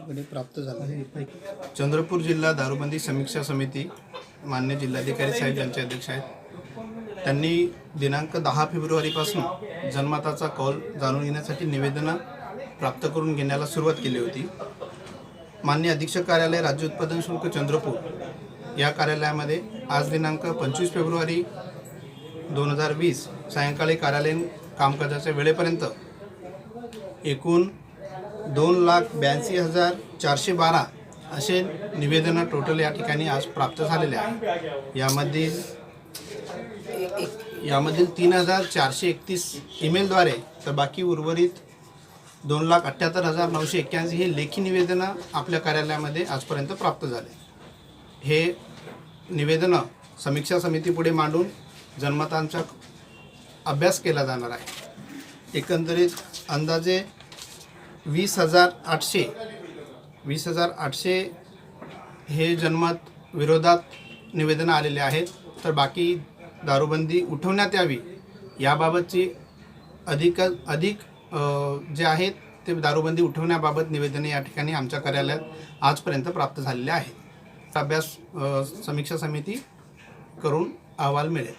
प्राप्त झाला. आहे चंद्रपूर जिल्हा दारूबंदी समीक्षा समिती मान्य जिल्हाधिकारी साहेब यांचे अध्यक्ष आहेत. त्यांनी दिनांक दहा फेब्रुवारीपासून जनमताचा कौल जाणून घेण्यासाठी निवेदनं प्राप्त करून घेण्याला सुरुवात केली होती. मान्य अधीक्षक कार्यालय राज्य उत्पादन शुल्क चंद्रपूर या कार्यालयामध्ये आज दिनांक पंचवीस फेब्रुवारी दोन हजार वीस सायंकाळी कार्यालयीन कामकाजाच्या वेळेपर्यंत एकूण दोन लाख ब्याऐंशी हजार चारशे बारा असे निवेदनं टोटल या ठिकाणी आज प्राप्त झालेले आहे. यामधील यामधील तीन हजार चारशे एकतीस ईमेलद्वारे तर बाकी उर्वरित दोन लाख अठ्ठ्याहत्तर हजार नऊशे एक्क्याऐंशी हे लेखी निवेदनं आपल्या कार्यालयामध्ये आजपर्यंत प्राप्त झाले. हे निवेदनं समीक्षा समितीपुढे मांडून जनमतांचा अभ्यास केला जाणार आहे. एकंदरीत अंदाजे वीस हजार आठशे. वीस हजार आठशे हे जनमत विरोधात निवेदनं आलेले आहेत. तर बाकी दारूबंदी उठवण्यात यावी याबाबतची अधिक अधिक जे आहेत ते दारूबंदी उठवण्याबाबत निवेदने या ठिकाणी आमच्या कार्यालयात आजपर्यंत प्राप्त झालेले आहेत. अभ्यास समीक्षा समिती करून अहवाल मिळेल.